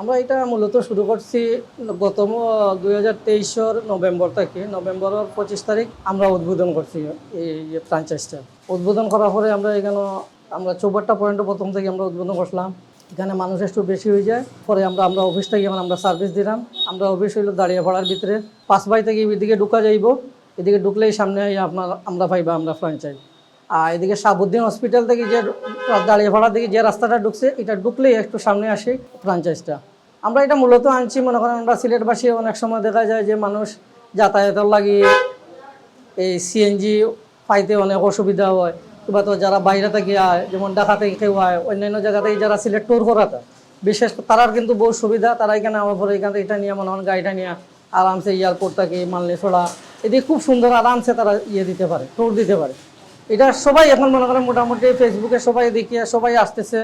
আমরা এটা মূলত শুরু করছি গত দুই হাজার তেইশের নভেম্বর থেকে। নভেম্বরের পঁচিশ তারিখ আমরা উদ্বোধন করছি এই ফ্রাঞ্চাইজটা উদ্বোধন করার পরে আমরা এখানে, আমরা চৌবাট্টা পয়েন্টে প্রথম থেকে আমরা উদ্বোধন করলাম এখানে মানুষ একটু বেশি হয়ে যায়। পরে আমরা আমরা অফিস থেকে এখন আমরা সার্ভিস দিলাম। আমরা অফিস হইল দাঁড়িয়ে ভাড়ার ভিতরে। পাঁচ বাই থেকে এদিকে ঢুকা যাইব। এদিকে ঢুকলেই সামনে আপনার আমরা পাইবা আমরা ফ্রাঞ্চাইজ এদিকে শাহাবুদ্দিন হসপিটাল থেকে যে দাঁড়িয়ে ভাড়া থেকে যে রাস্তাটা ঢুকছে, এটা ঢুকলেই একটু সামনে আসে ফ্রাঞ্চাইজটা আমরা এটা মূলত আনছি, মনে করেন আমরা সিলেটবাসী, অনেক সময় দেখা যায় যে মানুষ যাতায়াতের লাগি এই সিএনজি পাইতে অনেক অসুবিধা হয়, কিংবা তো যারা বাইরে থেকে আয়, যেমন ঢাকা থেকে কেউ আয়, অন্যান্য জায়গা থেকে যারা সিলেট ট্যুর করাতে, বিশেষ তারার কিন্তু বহু সুবিধা, তারা এখানে আমার পরে এখান থেকে এটা নিয়ে, মনে হয় গাড়িটা নিয়ে আরামসে এয়ারপোর্ট থেকে মানলে ছোড়া এদিকে খুব সুন্দর আরামসে তারা ইয়ে দিতে পারে ট্যুর দিতে পারে। এটা সবাই এখন মনে করেন মোটামুটি ফেসবুকে সবাই দেখিয়ে সবাই আসতেছে।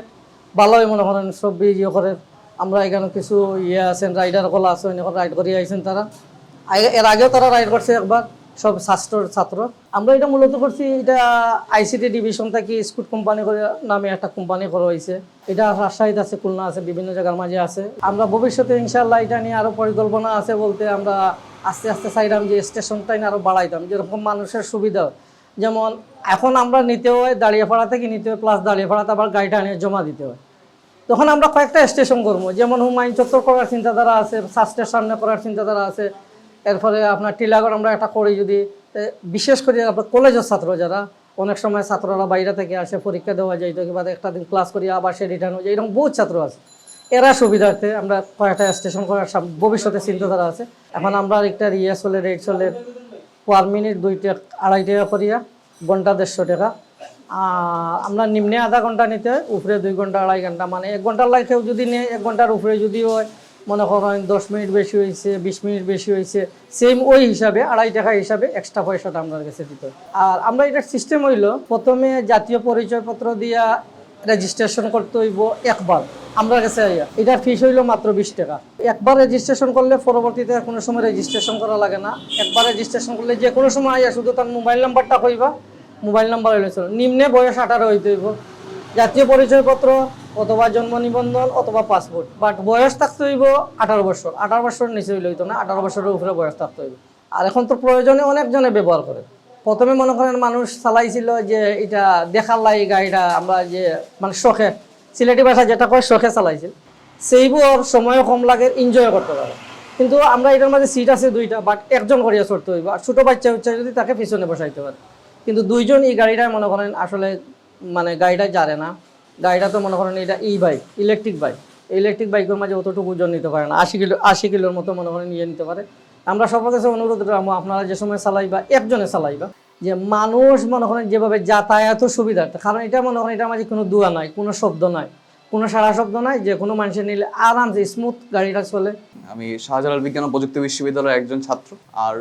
ভালোই মনে করেন সব ইয়ে করে। আমরা এখানে কিছু ইয়ে আছেন রাইডার কলা আছে এখন রাইড করে আইছেন তারা। এর আগেও তারা রাইড করছে একবার, সব ছাত্র ছাত্র। আমরা এটা মূলত করছি এটা আইসিটি ডিভিশন থেকে স্কুট কোম্পানি করে নামে একটা কোম্পানি করা হয়েছে এটা রাজশাহীতে আছে, খুলনা আছে, বিভিন্ন জায়গার মাঝে আছে। আমরা ভবিষ্যতে ইনশাল্লাহ এটা নিয়ে আরও পরিকল্পনা আছে বলতে আমরা আস্তে আস্তে চাইলাম যে স্টেশনটাই আরও বাড়াইতাম। যেরকম মানুষের সুবিধা। যেমন এখন আমরা নিতে হয় দাঁড়িয়ে পাড়া থেকে নিতে হয় প্লাস দাঁড়িয়ে পাড়াতে আবার গাড়িটা আনিয়ে জমা দিতে হয়। তখন আমরা কয়েকটা স্টেশন করব, যেমন হুমায়ুন চত্বর করার চিন্তাধারা আছে সাস্টের সামনে করার চিন্তাধারা আছে, এরপরে আপনার টিলাগড় আমরা একটা করি যদি বিশেষ করে আপনার কলেজের ছাত্র যারা, অনেক সময় ছাত্ররা বাইরে থেকে আসে, পরীক্ষা দেওয়া যায়, তো কিংবা একটা দিন ক্লাস করি, আবার সে রিটার্ন হয়ে যায়, এরকম বহু ছাত্র আছে। এরা সুবিধার্থে আমরা কয়েকটা স্টেশন করার ভবিষ্যতে চিন্তাধারা আছে। এখন আমরা একটা ইয়ে চলে রেট চলে পার মিনিট দুই টাকা আড়াই টাকা করিয়া, ঘণ্টা দেড়শো টাকা। আমরা নিম্নে আধা ঘণ্টা নিতে উপরে দুই ঘণ্টা, আড়াই ঘণ্টা। মানে এক ঘণ্টার লাগে কেউ যদি নেয়, এক ঘণ্টার উপরে যদি হয়, মনে করেন দশ মিনিট বেশি হয়েছে বিশ মিনিট বেশি হয়েছে সেম ওই হিসাবে, আড়াই টাকা হিসাবে এক্সট্রা পয়সাটা আপনার কাছে দিতে আর আমরা এটার সিস্টেম হইল, প্রথমে জাতীয় পরিচয়পত্র দিয়া রেজিস্ট্রেশন করতে হইব একবার। আমরা কাছে আইয়া এটার ফিস হইল মাত্র বিশ টাকা। একবার রেজিস্ট্রেশন করলে পরবর্তীতে কোনো সময় রেজিস্ট্রেশন করা লাগে না। একবার রেজিস্ট্রেশন করলে যে কোনো সময় আইয়া শুধু তার মোবাইল নাম্বারটা কইবা মোবাইল নাম্বার হইলে চলো। নিম্নে বয়স আঠারো হইতে হইব। জাতীয় পরিচয়পত্র অথবা জন্ম নিবন্ধন অথবা পাসপোর্ট বাট বয়স থাকতে হইব আঠারো বছর। আঠারো বছরের নিচে হইলে হইতো না, আঠারো বছরের উপরে বয়স থাকতে হইব। আর এখন তো প্রয়োজনে অনেকজনে ব্যবহার করে। প্রথমে মনে করেন মানুষ চালাইছিল যে এটা দেখার লাই গাড়িটা আমরা যে মানে শখে, সিলেটি ভাষা যেটা কয়, শখে চালাইছিল। সেইবোৰ সময়ও কম লাগে এনজয় করতে পারে। কিন্তু আমরা এটার মাঝে সিট আছে দুইটা বাট একজন করিয়া চড়তে হইব। আর ছোটো বাচ্চা হচ্ছে যদি তাকে পিছনে বসাইতে পারে। কিন্তু দুইজন এই গাড়িটা মনে করেন আসলে মানে গাড়িটা জানে না। গাড়িটা তো মনে করেন এটা e bike electric bike electric বাইকের মাঝে অতটুকু ওজন নিতে পারে না। আশি কিলো, আশি কিলোর মতো মনে করেন নিয়ে নিতে পারে। আমরা সবার কাছে অনুরোধ রাখব, আপনারা যে সময় চালাইবা, একজনে চালাইবা। যে মানুষ মনে করেন যেভাবে যাতায়াত সুবিধা কারণ এটা মনে করেন এটা মাঝে কোনো দোয়া নাই, কোনো শব্দ নাই, কোনো সারা শব্দ নাই যে কোনো মানুষের নিলে আরামসে স্মুথ গাড়িটা চলে। আমি শাহজালাল বিজ্ঞান ও প্রযুক্তি বিশ্ববিদ্যালয়ের একজন ছাত্র, আর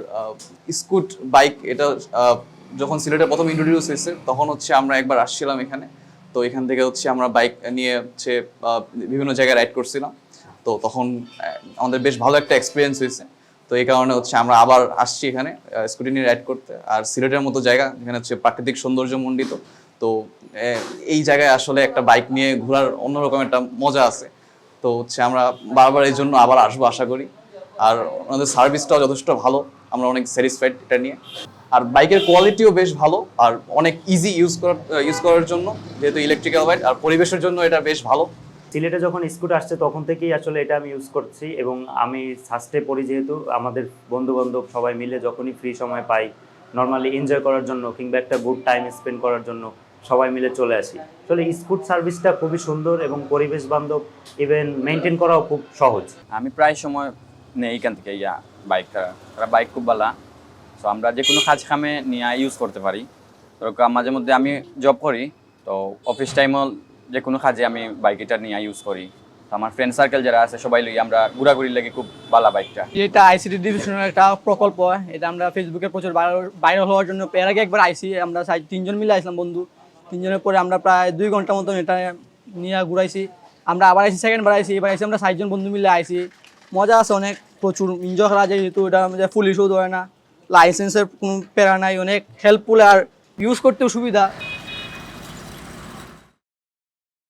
স্কুট বাইক এটা যখন সিলেটে প্রথম ইন্ট্রোডিউস হয়েছে, তখন হচ্ছে আমরা একবার আসছিলাম এখানে। তো এখান থেকে হচ্ছে আমরা বাইক নিয়ে হচ্ছে বিভিন্ন জায়গায় রাইড করছিলাম। তো তখন আমাদের বেশ ভালো একটা এক্সপিরিয়েন্স হয়েছে। তো এই কারণে হচ্ছে আমরা আবার আসছি এখানে স্কুটি নিয়ে রাইড করতে। আর সিলেটের মতো জায়গা যেখানে হচ্ছে প্রাকৃতিক সৌন্দর্য মণ্ডিত, তো এই জায়গায় আসলে একটা বাইক নিয়ে ঘোরার অন্যরকম একটা মজা আছে। তো হচ্ছে আমরা বারবার এই জন্য আবার আসব আশা করি। আর ওনাদের সার্ভিসটাও যথেষ্ট ভালো, আমরা অনেক স্যাটিসফাইড এটা নিয়ে। আর বাইকের কোয়ালিটিও বেশ ভালো, আর অনেক ইজি ইউজ করার ইউজ করার জন্য, যেহেতু ইলেকট্রিক্যাল বাইক আর পরিবেশের জন্য এটা বেশ ভালো। সিলেটে যখন স্কুট আসছে, তখন থেকেই আসলে এটা আমি ইউজ করছি এবং আমি সাস্টে পড়ি যেহেতু আমাদের বন্ধু বান্ধব সবাই মিলে যখনই ফ্রি সময় পাই নর্মালি এনজয় করার জন্য কিংবা একটা গুড টাইম স্পেন্ড করার জন্য সবাই মিলে চলে আসি। আসলে স্কুট সার্ভিসটা খুবই সুন্দর এবং পরিবেশ বান্ধব ইভেন মেনটেন করাও খুব সহজ। আমি প্রায় সময় নেই এখান থেকে ইয়া বাইকটা তারা বাইক খুব ভালো তো আমরা যে কোনো কাজ কামে নিয়ে ইউজ করতে পারি। তো মাঝে মধ্যে আমি জব করি, তো অফিস টাইমও যে কোনো কাজে আমি বাইক এটা নিয়ে ইউজ করি। আমার ফ্রেন্ড সার্কেল যারা আছে, সবাই লই আমরা ঘোরাঘুরি লাগে খুব ভালো বাইকটা এটা আইসিটি ডিভিশনের একটা প্রকল্প, এটা আমরা ফেসবুকে প্রচুর ভাইরাল হওয়ার জন্য এর আগে একবার আইসি আমরা তিনজন মিলে আসলাম বন্ধু। তিনজনের পরে আমরা প্রায় দুই ঘণ্টা মতন এটা নিয়ে ঘুরাইছি। আমরা আবার আইসি সেকেন্ড বার আইসি এবার আইসি আমরা সাতজন বন্ধু মিলে আইসি মজা আছে অনেক, প্রচুর। এনজয় করা যায় যেহেতু এটা আমাদের পুলিশও ধরে না। লাইসেন্সের কোনো প্যারা নাই, অনেক হেল্পফুল আর ইউজ করতেও সুবিধা।